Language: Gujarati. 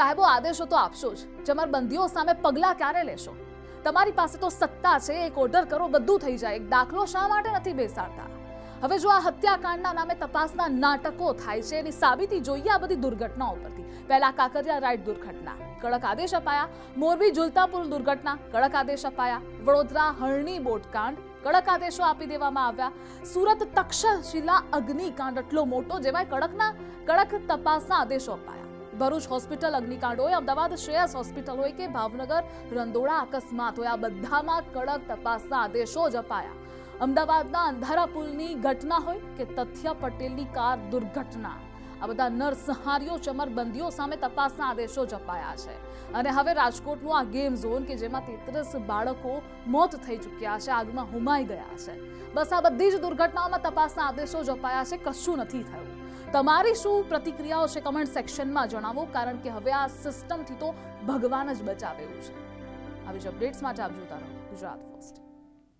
સાહેબો આદેશો તો આપશો જ. ચમરબંધીઓ સામે પગલાં ક્યારે લેશો? તમારી પાસે તો સત્તા છે, એક ઓર્ડર કરો, બધું થઈ જાય. એક દાખલો શા માટે નથી બેસાડતા? હવે જો આ હત્યાકાંડના નામે તપાસના નાટકો થાય છે, એની સાબિતી જોઈએ આ બધી દુર્ઘટનાઓ પરથી. પહેલા કાંકરિયા રાઈડ દુર્ઘટના. કડક આદેશ અપાયા. મોરબી ઝુલતા પુલ દુર્ઘટના. કડક આદેશ અપાયા. વડોદરા હરણી બોટકાંડ. કડક આદેશો આપી દેવામાં આવ્યા. સુરત તક્ષશિલા અગ્નિકાંડ એટલો મોટો જેમાં કડકના, કડક તપાસના આદેશો અપાયા. ભરૂચ હોસ્પિટલ અગ્નિકાંડ હોય અમદાવાદ શ્રેયસ હોસ્પિટલ હોય કે ભાવનગર, રંદોળા અકસ્માત હોય, આ બધામાં કડક તપાસના આદેશો જ અપાયા. અમદાવાદના અંધારા પુલની ઘટના હોય કે તથ્ય પટેલની કાર દુર્ઘટના? આ બધા નરસંહારીઓ, ચમરબંધીઓ સામે તપાસના આદેશો જપાયા છે. અને હવે રાજકોટનું આ ગેમ ઝોન કે જેમાં તેત્રીસ બાળકો મોત થઈ ચૂક્યા છે, આગમાં હુમાઈ ગયા છે. બસ આ બધી જ દુર્ઘટનાઓમાં તપાસના આદેશો જપાયા છે, કશું નથી થયું. તમારી શું પ્રતિક્રિયાઓ છે કમેન્ટ સેક્શનમાં જણાવો, કારણ કે હવે આ સિસ્ટમથી તો ભગવાન જ બચાવે એવું છે. આવી જ અપડેટ્સ માટે આપ જોતા રહો ગુજરાત ફર્સ્ટ